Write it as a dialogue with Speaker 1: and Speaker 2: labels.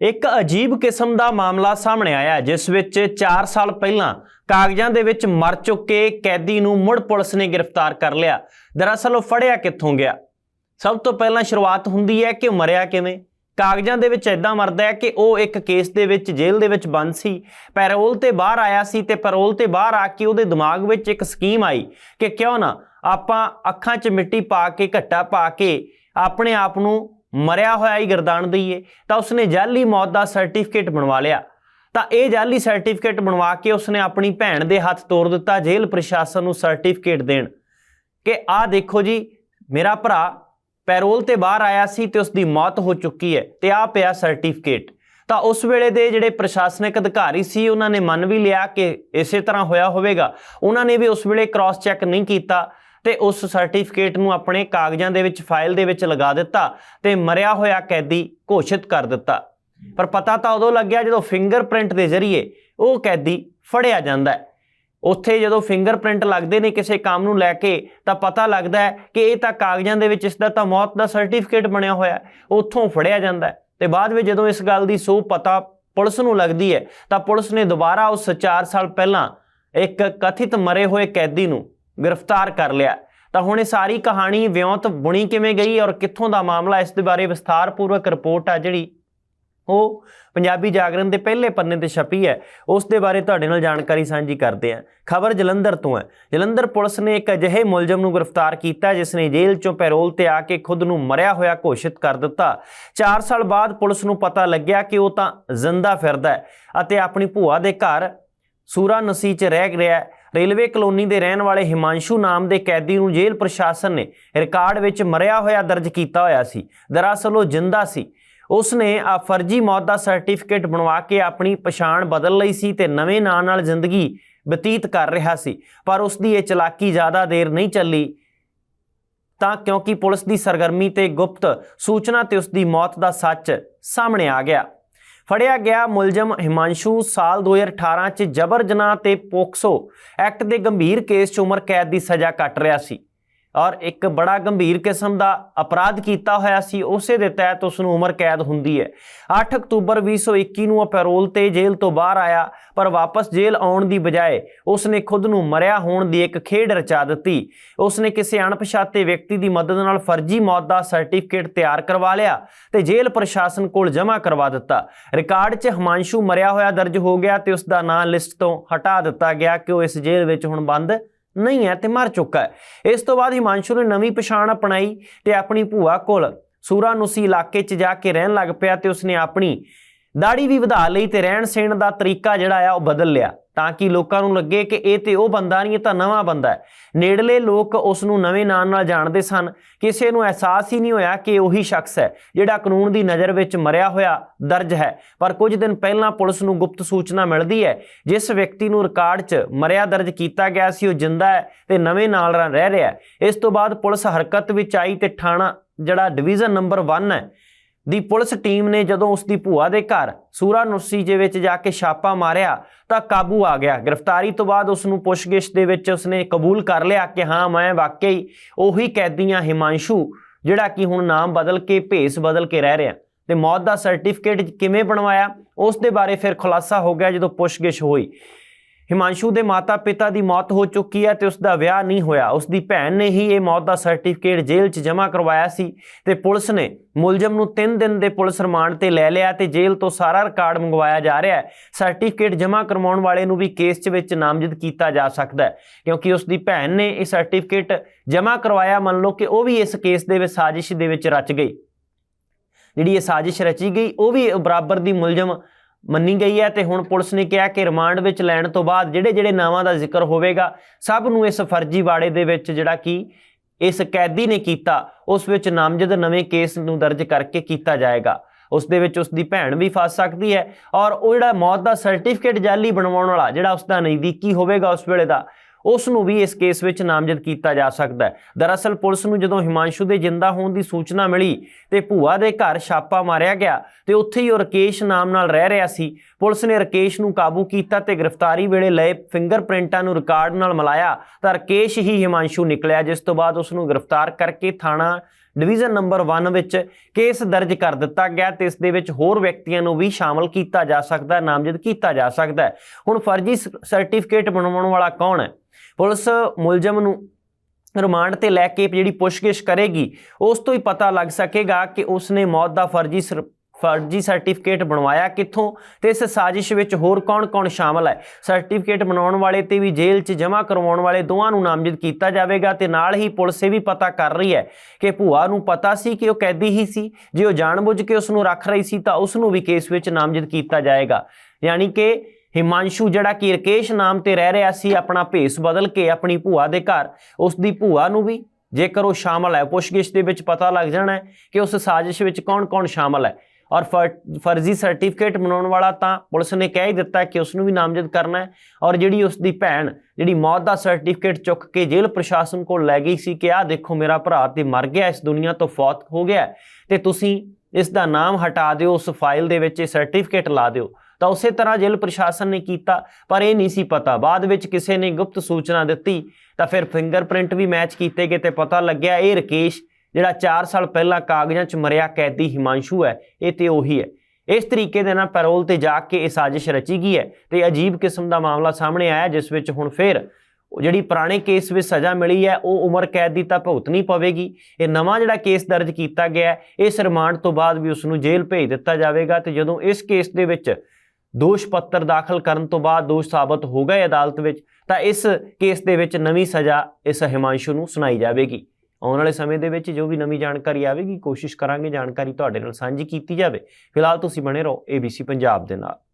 Speaker 1: ਇੱਕ ਅਜੀਬ ਕਿਸਮ ਦਾ ਮਾਮਲਾ ਸਾਹਮਣੇ ਆਇਆ ਜਿਸ ਵਿੱਚ 4 ਸਾਲ ਪਹਿਲਾਂ ਕਾਗਜ਼ਾਂ ਦੇ ਵਿੱਚ ਮਰ ਚੁੱਕੇ ਕੈਦੀ ਨੂੰ ਮੁੜ ਪੁਲਿਸ ਨੇ ਗ੍ਰਿਫਤਾਰ ਕਰ ਲਿਆ। ਦਰਅਸਲ ਉਹ ਫੜਿਆ ਕਿੱਥੋਂ ਗਿਆ? ਸਭ ਤੋਂ ਪਹਿਲਾਂ ਸ਼ੁਰੂਆਤ ਹੁੰਦੀ ਹੈ ਕਿ ਉਹ ਮਰਿਆ ਕਿਵੇਂ? ਕਾਗਜ਼ਾਂ ਦੇ ਵਿੱਚ ਐਦਾਂ ਮਰਦਾ ਹੈ ਕਿ ਉਹ ਇੱਕ ਕੇਸ ਦੇ ਵਿੱਚ ਜੇਲ੍ਹ ਦੇ ਵਿੱਚ ਬੰਦ ਸੀ, ਪੈਰੋਲ ਤੇ ਬਾਹਰ ਆਇਆ ਸੀ ਤੇ ਪੈਰੋਲ ਤੇ ਬਾਹਰ ਆ ਕੇ ਉਹਦੇ ਦਿਮਾਗ ਵਿੱਚ ਇੱਕ ਸਕੀਮ ਆਈ ਕਿ ਕਿਉਂ ਨਾ ਆਪਾਂ ਅੱਖਾਂ 'ਚ ਮਿੱਟੀ ਪਾ ਕੇ, ਘੱਟਾ ਪਾ ਕੇ ਆਪਣੇ ਆਪ ਨੂੰ ਮਰਿਆ ਹੋਇਆ ਹੀ ਗਰਦਾਨ ਦਈਏ, ਤਾਂ ਉਸਨੇ ਜਾਲੀ ਮੌਤ ਦਾ ਸਰਟੀਫਿਕੇਟ ਬਣਵਾ ਲਿਆ। ਤਾਂ ਇਹ ਜਾਲੀ ਸਰਟੀਫਿਕੇਟ ਬਣਵਾ ਕੇ ਉਸਨੇ ਆਪਣੀ ਭੈਣ ਦੇ ਹੱਥ ਤੋੜ ਦਿੱਤਾ, ਜੇਲ੍ਹ ਪ੍ਰਸ਼ਾਸਨ ਨੂੰ ਸਰਟੀਫਿਕੇਟ ਦੇਣ। ਕਿ ਆਹ ਦੇਖੋ ਜੀ, ਮੇਰਾ ਭਰਾ ਪੈਰੋਲ ਤੇ ਬਾਹਰ ਆਇਆ ਸੀ ਤੇ ਉਸ ਦੀ ਮੌਤ ਹੋ ਚੁੱਕੀ ਹੈ ਤੇ ਆ ਪਿਆ ਸਰਟੀਫਿਕੇਟ। ਤਾਂ ਉਸ ਵੇਲੇ ਦੇ ਜਿਹੜੇ ਪ੍ਰਸ਼ਾਸਨਿਕ ਅਧਿਕਾਰੀ ਸੀ, ਉਹਨਾਂ ਨੇ ਮੰਨ ਵੀ ਲਿਆ ਕਿ ਇਸੇ ਤਰ੍ਹਾਂ ਹੋਇਆ ਹੋਵੇਗਾ। ਉਹਨਾਂ ਨੇ ਵੀ ਉਸ ਵੇਲੇ ਕ੍ਰਾਸ ਚੈੱਕ ਨਹੀਂ ਕੀਤਾ। ਤੇ ਉਸ ਸਰਟੀਫਿਕੇਟ ਨੂੰ ਆਪਣੇ ਕਾਗਜ਼ਾਂ ਦੇ ਵਿੱਚ ਫਾਈਲ ਦੇ ਵਿੱਚ ਲਗਾ ਦਿੱਤਾ ਤੇ ਮਰਿਆ ਹੋਇਆ ਕੈਦੀ ਘੋਸ਼ਿਤ ਕਰ ਦਿੱਤਾ। ਪਰ ਪਤਾ ਤਾਂ ਉਦੋਂ ਲੱਗਿਆ ਜਦੋਂ ਫਿੰਗਰਪ੍ਰਿੰਟ ਦੇ ਜ਼ਰੀਏ ਉਹ ਕੈਦੀ ਫੜਿਆ ਜਾਂਦਾ ਹੈ। ਉੱਥੇ ਜਦੋਂ ਫਿੰਗਰਪ੍ਰਿੰਟ ਲੱਗਦੇ ਨੇ ਕਿਸੇ ਕੰਮ ਨੂੰ ਲੈ ਕੇ, ਤਾਂ ਪਤਾ ਲੱਗਦਾ ਹੈ ਕਿ ਇਹ ਤਾਂ ਕਾਗਜ਼ਾਂ ਦੇ ਵਿੱਚ ਇਸ ਦਾ ਤਾਂ ਮੌਤ ਦਾ ਸਰਟੀਫਿਕੇਟ ਬਣਿਆ ਹੋਇਆ ਉੱਥੋਂ ਫੜਿਆ ਜਾਂਦਾ ਹੈ। ਤੇ ਬਾਅਦ ਵਿੱਚ ਜਦੋਂ ਇਸ ਗੱਲ ਦੀ ਸੋ ਪਤਾ ਪੁਲਿਸ ਨੂੰ ਲੱਗਦੀ ਹੈ, ਤਾਂ ਪੁਲਿਸ ਨੇ ਦੁਬਾਰਾ ਉਸ 4 ਸਾਲ ਪਹਿਲਾਂ ਇੱਕ ਕਥਿਤ ਮਰੇ ਹੋਏ ਕੈਦੀ ਨੂੰ ਗ੍ਰਿਫਤਾਰ ਕਰ ਲਿਆ। ਤਾਂ ਹੁਣ ਇਹ ਸਾਰੀ ਕਹਾਣੀ ਵਿਉਂਤ ਬੁਣੀ ਕਿਵੇਂ ਗਈ ਔਰ ਕਿੱਥੋਂ ਦਾ ਮਾਮਲਾ, ਇਸ ਦੇ ਬਾਰੇ ਵਿਸਥਾਰਪੂਰਵਕ ਰਿਪੋਰਟ ਆ ਜਿਹੜੀ ਉਹ ਪੰਜਾਬੀ ਜਾਗਰਣ ਦੇ ਪਹਿਲੇ ਪੰਨੇ ਤੇ ਛਪੀ ਹੈ। ਉਸ ਦੇ ਬਾਰੇ ਤੁਹਾਡੇ ਨਾਲ ਜਾਣਕਾਰੀ ਸਾਂਝੀ ਕਰਦੇ ਹਾਂ। ਖਬਰ ਜਲੰਧਰ ਤੋਂ ਹੈ। ਜਲੰਧਰ ਪੁਲਿਸ ਨੇ ਇੱਕ ਅਜਿਹੇ ਮੁਲਜ਼ਮ ਨੂੰ ਗ੍ਰਿਫਤਾਰ ਕੀਤਾ, ਜਿਸ ਨੇ ਜੇਲ੍ਹ ਚੋਂ ਪੈਰੋਲ ਤੇ ਆ ਕੇ ਖੁਦ ਨੂੰ ਮਰਿਆ ਹੋਇਆ ਘੋਸ਼ਿਤ ਕਰ ਦਿੱਤਾ। 4 ਸਾਲ ਬਾਅਦ ਪੁਲਿਸ ਨੂੰ ਪਤਾ ਲੱਗਿਆ ਕਿ ਉਹ ਤਾਂ ਜ਼ਿੰਦਾ ਫਿਰਦਾ ਹੈ ਅਤੇ ਆਪਣੀ ਭੂਆ ਦੇ ਘਰ ਸੂਰਾ ਨਸੀ 'ਚ ਰਹਿ ਗਿਆ ਰੇਲਵੇ ਕਲੋਨੀ ਦੇ ਰਹਿਣ ਵਾਲੇ ਹਿਮਾਂਸ਼ੂ ਨਾਮ ਦੇ ਕੈਦੀ ਨੂੰ ਜੇਲ੍ਹ ਪ੍ਰਸ਼ਾਸਨ ਨੇ ਰਿਕਾਰਡ ਵਿੱਚ ਮਰਿਆ ਹੋਇਆ ਦਰਜ ਕੀਤਾ ਹੋਇਆ ਸੀ। ਦਰਅਸਲ ਉਹ ਜਿੰਦਾ ਸੀ। ਉਸਨੇ ਆ ਫਰਜ਼ੀ ਮੌਤ ਦਾ ਸਰਟੀਫਿਕੇਟ ਬਣਵਾ ਕੇ ਆਪਣੀ ਪਛਾਣ ਬਦਲ ਲਈ ਸੀ ਤੇ ਨਵੇਂ ਨਾਂ ਨਾਲ ਜ਼ਿੰਦਗੀ ਬਤੀਤ ਕਰ ਰਿਹਾ ਸੀ। ਪਰ ਉਸ ਦੀ ਇਹ ਚਲਾਕੀ ਜ਼ਿਆਦਾ ਦੇਰ ਨਹੀਂ ਚੱਲੀ ਤਾਂ ਕਿਉਂਕਿ ਪੁਲਿਸ ਦੀ ਸਰਗਰਮੀ ਤੇ ਗੁਪਤ ਸੂਚਨਾ ਤੇ ਉਸ ਦੀ ਮੌਤ ਦਾ ਸੱਚ ਸਾਹਮਣੇ ਆ ਗਿਆ। ਫੜਿਆ ਗਿਆ ਮੁਲਜ਼ਮ ਹਿਮਾਂਸ਼ੂ ਸਾਲ 2018 ਚ ਜਬਰ ਜਨਾਹ ਤੇ ਪੋਕਸੋ ਐਕਟ ਦੇ ਗੰਭੀਰ ਕੇਸ 'ਚ ਉਮਰ ਕੈਦ ਦੀ ਸਜ਼ਾ ਕੱਟ ਰਿਹਾ ਸੀ। ਔਰ ਇੱਕ ਬੜਾ ਗੰਭੀਰ ਕਿਸਮ ਦਾ ਅਪਰਾਧ ਕੀਤਾ ਹੋਇਆ ਸੀ, ਉਸੇ ਦੇ ਤਹਿਤ ਉਸ ਨੂੰ ਉਮਰ ਕੈਦ ਹੁੰਦੀ ਹੈ। 8 ਅਕਤੂਬਰ 2021 ਨੂੰ ਉਹ ਪੈਰੋਲ ਤੇ ਜੇਲ੍ਹ ਤੋਂ ਬਾਹਰ ਆਇਆ, ਪਰ ਵਾਪਸ ਜੇਲ੍ਹ ਆਉਣ ਦੀ ਬਜਾਏ ਉਸ ਨੇ ਖੁਦ ਨੂੰ ਮਰਿਆ ਹੋਣ ਦੀ ਇੱਕ ਖੇਡ ਰਚਾ ਦਿੱਤੀ। ਉਸ ਨੇ ਕਿਸੇ ਅਣਪਛਾਤੇ ਵਿਅਕਤੀ ਦੀ ਮਦਦ ਨਾਲ ਫਰਜ਼ੀ ਮੌਤ ਦਾ ਸਰਟੀਫਿਕੇਟ ਤਿਆਰ ਕਰਵਾ ਲਿਆ ਤੇ ਜੇਲ੍ਹ ਪ੍ਰਸ਼ਾਸਨ ਕੋਲ ਜਮ੍ਹਾਂ ਕਰਵਾ ਦਿੱਤਾ। ਰਿਕਾਰਡ 'ਚ ਹਿਮਾਂਸ਼ੂ ਮਰਿਆ ਹੋਇਆ ਦਰਜ ਹੋ ਗਿਆ ਤੇ ਉਸ ਦਾ ਨਾਂ ਲਿਸਟ ਤੋਂ ਹਟਾ ਦਿੱਤਾ ਗਿਆ ਕਿ ਉਹ ਇਸ ਜੇਲ੍ਹ ਵਿੱਚ ਹੁਣ ਬੰਦ ਨਹੀਂ ਹੈ ਤੇ ਮਰ ਚੁੱਕਾ ਹੈ। ਇਸ ਤੋਂ ਬਾਅਦ ਹਿਮਾਂਸ਼ੂ ਨੇ ਨਵੀਂ ਪਛਾਣ ਅਪਣਾਈ ਤੇ ਆਪਣੀ ਭੂਆ ਕੋਲ ਸੂਰਾਨੁਸੀ ਇਲਾਕੇ 'ਚ ਜਾ ਕੇ ਰਹਿਣ ਲੱਗ ਪਿਆ ਤੇ ਉਸਨੇ ਆਪਣੀ ਦਾੜੀ ਵੀ ਵਧਾ ਲਈ ਤੇ ਰਹਿਣ ਸਹਿਣ ਦਾ ਤਰੀਕਾ ਜਿਹੜਾ ਆ ਉਹ ਬਦਲ ਲਿਆ। ਤਾਂ ਕਿ ਲੋਕਾਂ ਨੂੰ ਲੱਗੇ ਕਿ ਇਹ ਤੇ ਉਹ ਬੰਦਾ ਨਹੀਂ, ਇਹ ਤਾਂ ਨਵਾਂ ਬੰਦਾ ਹੈ। ਨੇੜਲੇ ਲੋਕ ਉਸ ਨੂੰ ਨਵੇਂ ਨਾਂ ਨਾਲ ਜਾਣਦੇ ਸਨ। ਕਿਸੇ ਨੂੰ ਅਹਿਸਾਸ ਹੀ ਨਹੀਂ ਹੋਇਆ ਕਿ ਉਹੀ ਸ਼ਖਸ ਹੈ, ਜਿਹੜਾ ਕਾਨੂੰਨ ਦੀ ਨਜ਼ਰ ਵਿੱਚ ਮਰਿਆ ਹੋਇਆ ਦਰਜ ਹੈ। ਪਰ ਕੁਝ ਦਿਨ ਪਹਿਲਾਂ ਪੁਲਿਸ ਨੂੰ ਗੁਪਤ ਸੂਚਨਾ ਮਿਲਦੀ ਹੈ, ਜਿਸ ਵਿਅਕਤੀ ਨੂੰ ਰਿਕਾਰਡ 'ਚ ਮਰਿਆ ਦਰਜ ਕੀਤਾ ਗਿਆ ਸੀ, ਉਹ ਜਿੰਦਾ ਹੈ ਤੇ ਨਵੇਂ ਨਾਲ ਰਹਿ ਰਿਹਾ ਹੈ। ਇਸ ਤੋਂ ਬਾਅਦ ਪੁਲਿਸ ਹਰਕਤ ਵਿੱਚ ਆਈ ਤੇ ਥਾਣਾ ਜਿਹੜਾ ਡਿਵੀਜ਼ਨ ਨੰਬਰ 1 ਹੈ ਦੀ ਪੁਲਿਸ ਟੀਮ ਨੇ ਜਦੋਂ ਉਸ ਦੀ ਭੂਆ ਦੇ ਘਰ ਸੂਰਾ ਨੁਸੀ ਦੇ ਵਿੱਚ ਜਾ ਕੇ ਛਾਪਾ ਮਾਰਿਆ ਤਾਂ ਕਾਬੂ ਆ ਗਿਆ। ਗ੍ਰਿਫਤਾਰੀ ਤੋਂ ਬਾਅਦ ਉਸ ਨੂੰ ਪੁੱਛਗਿੱਛ ਦੇ ਵਿੱਚ ਉਸਨੇ ਕਬੂਲ ਕਰ ਲਿਆ ਕਿ ਹਾਂ, ਮੈਂ ਵਾਕਈ ਉਹੀ ਕੈਦੀਆਂ ਹਿਮਾਂਸ਼ੂ, ਜਿਹੜਾ ਕਿ ਹੁਣ ਨਾਮ ਬਦਲ ਕੇ, ਭੇਸ ਬਦਲ ਕੇ ਰਹਿ ਰਿਹਾ। ਤੇ ਮੌਤ ਦਾ ਸਰਟੀਫਿਕੇਟ ਕਿਵੇਂ ਬਣਵਾਇਆ, ਉਸ ਦੇ ਬਾਰੇ ਫਿਰ ਖੁਲਾਸਾ ਹੋ ਗਿਆ ਜਦੋਂ ਪੁੱਛਗਿੱਛ ਹੋਈ। ਹਿਮਾਂਸ਼ੂ ਦੇ ਮਾਤਾ-ਪਿਤਾ ਦੀ ਮੌਤ ਹੋ ਚੁੱਕੀ ਹੈ ਤੇ ਉਸ ਦਾ ਵਿਆਹ ਨਹੀਂ ਹੋਇਆ। ਉਸ ਦੀ ਭੈਣ ਨੇ ਹੀ ਇਹ ਮੌਤ ਦਾ ਸਰਟੀਫਿਕੇਟ ਜੇਲ੍ਹ 'ਚ ਜਮ੍ਹਾਂ ਕਰਵਾਇਆ ਸੀ ਤੇ ਪੁਲਿਸ ਨੇ ਮੁਲਜ਼ਮ ਨੂੰ 3 ਦਿਨ ਦੇ ਪੁਲਿਸ ਰਿਮਾਂਡ ਤੇ ਲੈ ਲਿਆ ਤੇ ਜੇਲ੍ਹ ਤੋਂ ਸਾਰਾ ਰਿਕਾਰਡ ਮੰਗਵਾਇਆ ਜਾ ਰਿਹਾ ਹੈ। ਸਰਟੀਫਿਕੇਟ ਜਮ੍ਹਾਂ ਕਰਵਾਉਣ ਵਾਲੇ ਨੂੰ ਵੀ ਕੇਸ 'ਚ ਵਿੱਚ ਨਾਮਜ਼ਦ ਕੀਤਾ ਜਾ ਸਕਦਾ ਹੈ, ਕਿਉਂਕਿ ਉਸ ਦੀ ਭੈਣ ਨੇ ਇਹ ਸਰਟੀਫਿਕੇਟ ਜਮ੍ਹਾਂ ਕਰਵਾਇਆ ਮੰਨ ਲਓ ਕਿ ਉਹ ਵੀ ਇਸ ਕੇਸ ਦੇ ਵਿੱਚ ਸਾਜ਼ਿਸ਼ ਦੇ ਵਿੱਚ ਰਚ ਗਈ। ਜਿਹੜੀ ਇਹ ਸਾਜ਼ਿਸ਼ ਰਚੀ ਗਈ, ਉਹ ਵੀ ਬਰਾਬਰ ਦੀ ਮੁਲਜ਼ਮ ਮੰਨੀ ਗਈ ਹੈ ਤੇ ਹੁਣ ਪੁਲਿਸ ਨੇ ਕਿਹਾ ਕਿ ਰਿਮਾਂਡ ਵਿੱਚ ਲੈਣ ਤੋਂ ਬਾਅਦ ਜਿਹੜੇ ਜਿਹੜੇ ਨਾਵਾਂ ਦਾ ਜ਼ਿਕਰ ਹੋਵੇਗਾ, ਸਭ ਨੂੰ ਇਸ ਫਰਜ਼ੀਵਾੜੇ ਦੇ ਵਿੱਚ ਜਿਹੜਾ ਕਿ ਇਸ ਕੈਦੀ ਨੇ ਕੀਤਾ, ਉਸ ਵਿੱਚ ਨਾਮਜ਼ਦ ਨਵੇਂ ਕੇਸ ਨੂੰ ਦਰਜ ਕਰਕੇ ਕੀਤਾ ਜਾਏਗਾ। ਉਸ ਦੇ ਵਿੱਚ ਉਸ ਦੀ ਭੈਣ ਵੀ ਫਸ ਸਕਦੀ ਹੈ ਔਰ ਉਹ ਜਿਹੜਾ ਮੌਤ ਦਾ ਸਰਟੀਫਿਕੇਟ ਜਾਲੀ ਬਣਵਾਉਣ ਵਾਲਾ, ਜਿਹੜਾ ਉਸ ਦਾ ਨਜ਼ਦੀਕੀ ਹੋਵੇਗਾ ਉਸ ਵੇਲੇ ਦਾ ਉਸ ਨੂੰ ਵੀ ਇਸ ਕੇਸ ਵਿੱਚ ਨਾਮਜ਼ਦ ਕੀਤਾ ਜਾ ਸਕਦਾ ਹੈ। ਦਰਅਸਲ ਪੁਲਿਸ ਨੂੰ ਜਦੋਂ ਹਿਮਾਂਸ਼ੂ ਦੇ ਜਿੰਦਾ ਹੋਣ ਦੀ ਸੂਚਨਾ ਮਿਲੀ ਤੇ ਭੂਆ ਦੇ ਘਰ ਛਾਪਾ ਮਾਰਿਆ ਗਿਆ ਤੇ ਉੱਥੇ ਹੀ ਉਹ ਰਕੇਸ਼ ਨਾਮ ਨਾਲ ਰਹਿ ਰਿਹਾ ਸੀ ਪੁਲਿਸ ਨੇ ਰਕੇਸ਼ ਨੂੰ ਕਾਬੂ ਕੀਤਾ ਤੇ ਗ੍ਰਿਫਤਾਰੀ ਵੇਲੇ ਲਏ ਫਿੰਗਰਪ੍ਰਿੰਟਾਂ ਨੂੰ ਰਿਕਾਰਡ ਨਾਲ ਮਿਲਾਇਆ। ਤਾਂ ਰਕੇਸ਼ ਹੀ ਹਿਮਾਂਸ਼ੂ ਨਿਕਲਿਆ, ਜਿਸ ਤੋਂ ਬਾਅਦ ਉਸ ਨੂੰ ਗ੍ਰਿਫਤਾਰ ਕਰਕੇ ਥਾਣਾ ਡਿਵੀਜ਼ਨ ਨੰਬਰ 1 ਵਿੱਚ ਕੇਸ ਦਰਜ ਕਰ ਦਿੱਤਾ ਗਿਆ ਤੇ ਇਸ ਦੇ ਵਿੱਚ ਹੋਰ ਵਿਅਕਤੀਆਂ ਨੂੰ ਵੀ ਸ਼ਾਮਲ ਕੀਤਾ ਜਾ ਸਕਦਾ, ਨਾਮਜ਼ਦ ਕੀਤਾ ਜਾ ਸਕਦਾ ਹੁਣ ਫਰਜ਼ੀ ਸਰਟੀਫਿਕੇਟ ਬਣਾਉਣ ਵਾਲਾ ਕੌਣ ਹੈ? ਪੁਲਿਸ ਮੁਲਜ਼ਮ ਨੂੰ ਰਿਮਾਂਡ ਤੇ ਲੈ ਕੇ ਜਿਹੜੀ ਪੁੱਛਗਿੱਛ ਕਰੇਗੀ, ਉਸ ਤੋਂ ਹੀ ਪਤਾ ਲੱਗ ਸਕੇਗਾ ਕਿ ਉਸ ਨੇ ਮੌਤ ਦਾ ਫਰਜ਼ੀ ਸਰ- ਫਰਜ਼ੀ ਸਰਟੀਫਿਕੇਟ ਬਣਵਾਇਆ ਕਿੱਥੋਂ ਤੇ ਇਸ ਸਾਜ਼ਿਸ਼ ਵਿੱਚ ਹੋਰ ਕੌਣ-ਕੌਣ ਸ਼ਾਮਲ ਹੈ? ਸਰਟੀਫਿਕੇਟ ਬਣਾਉਣ ਵਾਲੇ ਤੇ ਵੀ ਜੇਲ੍ਹ 'ਚ ਜਮ੍ਹਾਂ ਕਰਵਾਉਣ ਵਾਲੇ ਦੋਵਾਂ ਨੂੰ ਨਾਮਜ਼ਦ ਕੀਤਾ ਜਾਵੇਗਾ ਤੇ ਨਾਲ ਹੀ ਪੁਲਿਸ ਇਹ ਵੀ ਪਤਾ ਕਰ ਰਹੀ ਹੈ ਕਿ ਭੂਆ ਨੂੰ ਪਤਾ ਸੀ ਕਿ ਉਹ ਕੈਦੀ ਹੀ ਸੀ। ਜੇ ਉਹ ਜਾਣਬੁੱਝ ਕੇ ਉਸ ਨੂੰ ਰੱਖ ਰਹੀ ਸੀ ਤਾਂ ਉਸ ਨੂੰ ਵੀ ਕੇਸ ਵਿੱਚ ਨਾਮਜ਼ਦ ਕੀਤਾ ਜਾਏਗਾ। ਯਾਨੀ ਕਿ ਹਿਮਾਂਸ਼ੂ ਜਿਹੜਾ ਕਿ ਰਕੇਸ਼ ਨਾਮ ਤੇ ਰਹਿ ਰਿਹਾ ਸੀ, ਆਪਣਾ ਭੇਸ ਬਦਲ ਕੇ ਆਪਣੀ ਭੂਆ ਦੇ ਘਰ ਉਸ ਦੀ ਭੂਆ ਨੂੰ ਵੀ ਜੇਕਰ ਉਹ ਸ਼ਾਮਲ ਹੈ, ਪੁੱਛਗਿੱਛ ਦੇ ਵਿੱਚ ਪਤਾ ਲੱਗ ਜਾਣਾ ਹੈ ਕਿ ਉਸ ਸਾਜ਼ਿਸ਼ ਵਿੱਚ ਕੌਣ-ਕੌਣ ਸ਼ਾਮਲ ਹੈ। ਔਰ ਫਰ- ਫਰਜ਼ੀ ਸਰਟੀਫਿਕੇਟ ਬਣਾਉਣ ਵਾਲਾ ਤਾਂ ਪੁਲਿਸ ਨੇ ਕਹਿ ਹੀ ਦਿੱਤਾ ਕਿ ਉਸ ਨੂੰ ਵੀ ਨਾਮਜ਼ਦ ਕਰਨਾ ਹੈ। ਔਰ ਜਿਹੜੀ ਉਸ ਦੀ ਭੈਣ, ਜਿਹੜੀ ਮੌਤ ਦਾ ਸਰਟੀਫਿਕੇਟ ਚੁੱਕ ਕੇ ਜੇਲ੍ਹ ਪ੍ਰਸ਼ਾਸਨ ਕੋਲ ਲੈ ਗਈ ਸੀ ਕਿ ਆਹ ਦੇਖੋ ਮੇਰਾ ਭਰਾ ਤੇ ਮਰ ਗਿਆ, ਇਸ ਦੁਨੀਆ ਤੋਂ ਫੌਤ ਹੋ ਗਿਆ ਹੈ। ਤੇ ਤੁਸੀਂ ਇਸ ਦਾ ਨਾਮ ਹਟਾ ਦਿਓ, ਉਸ ਫਾਈਲ ਦੇ ਵਿੱਚ ਇਹ ਸਰਟੀਫਿਕੇਟ ਲਾ ਦਿਓ। ਤਾਂ ਉਸੇ ਤਰ੍ਹਾਂ ਜੇਲ੍ਹ ਪ੍ਰਸ਼ਾਸਨ ਨੇ ਕੀਤਾ, ਪਰ ਇਹ ਨਹੀਂ ਸੀ ਪਤਾ। ਬਾਅਦ ਵਿੱਚ ਕਿਸੇ ਨੇ ਗੁਪਤ ਸੂਚਨਾ ਦਿੱਤੀ, ਤਾਂ ਫਿਰ ਫਿੰਗਰਪ੍ਰਿੰਟ ਵੀ ਮੈਚ ਕੀਤੇ ਗਏ ਤੇ ਪਤਾ ਲੱਗਿਆ, ਇਹ ਰਕੇਸ਼ ਜਿਹੜਾ 4 ਸਾਲ ਪਹਿਲਾਂ ਕਾਗਜ਼ਾਂ 'ਚ ਮਰਿਆ ਕੈਦੀ ਹਿਮਾਂਸ਼ੂ ਹੈ, ਇਹ ਤੇ ਉਹੀ ਹੈ। ਇਸ ਤਰੀਕੇ ਦੇ ਨਾਲ ਪੈਰੋਲ ਤੇ ਜਾ ਕੇ ਇਹ ਸਾਜ਼ਿਸ਼ ਰਚੀ ਗਈ ਹੈ ਤੇ ਅਜੀਬ ਕਿਸਮ ਦਾ ਮਾਮਲਾ ਸਾਹਮਣੇ ਆਇਆ, ਜਿਸ ਵਿੱਚ ਹੁਣ ਫਿਰ ਜਿਹੜੀ ਪੁਰਾਣੇ ਕੇਸ ਵਿੱਚ ਸਜ਼ਾ ਮਿਲੀ ਹੈ, ਉਹ ਉਮਰ ਕੈਦ ਦੀ ਤਾਂ ਭੁਗਤਣੀ ਪਵੇਗੀ। ਇਹ ਨਵਾਂ ਜਿਹੜਾ ਕੇਸ ਦਰਜ ਕੀਤਾ ਗਿਆ ਇਸ ਰਿਮਾਂਡ ਤੋਂ ਬਾਅਦ ਵੀ ਉਸ ਨੂੰ ਜੇਲ੍ਹ ਭੇਜ ਦਿੱਤਾ ਜਾਵੇਗਾ ਤੇ ਜਦੋਂ ਇਸ ਕੇਸ ਦੇ ਵਿੱਚ ਦੋਸ਼ ਪੱਤਰ ਦਾਖਲ ਕਰਨ ਤੋਂ ਬਾਅਦ ਦੋਸ਼ ਸਾਬਤ ਹੋ ਗਏ ਅਦਾਲਤ ਵਿੱਚ, ਤਾਂ ਇਸ ਕੇਸ ਦੇ ਵਿੱਚ ਨਵੀਂ ਸਜ਼ਾ ਇਸ ਹਿਮਾਂਸ਼ੂ ਨੂੰ ਸੁਣਾਈ ਜਾਵੇਗੀ। ਆਉਣ ਵਾਲੇ ਸਮੇਂ ਦੇ ਵਿੱਚ ਜੋ ਵੀ ਨਵੀਂ ਜਾਣਕਾਰੀ ਆਵੇਗੀ, ਕੋਸ਼ਿਸ਼ ਕਰਾਂਗੇ ਜਾਣਕਾਰੀ ਤੁਹਾਡੇ ਨਾਲ ਸਾਂਝੀ ਕੀਤੀ ਜਾਵੇ। ਫਿਲਹਾਲ ਤੁਸੀਂ ਬਣੇ ਰਹੋ ABC ਪੰਜਾਬ ਦੇ ਨਾਲ।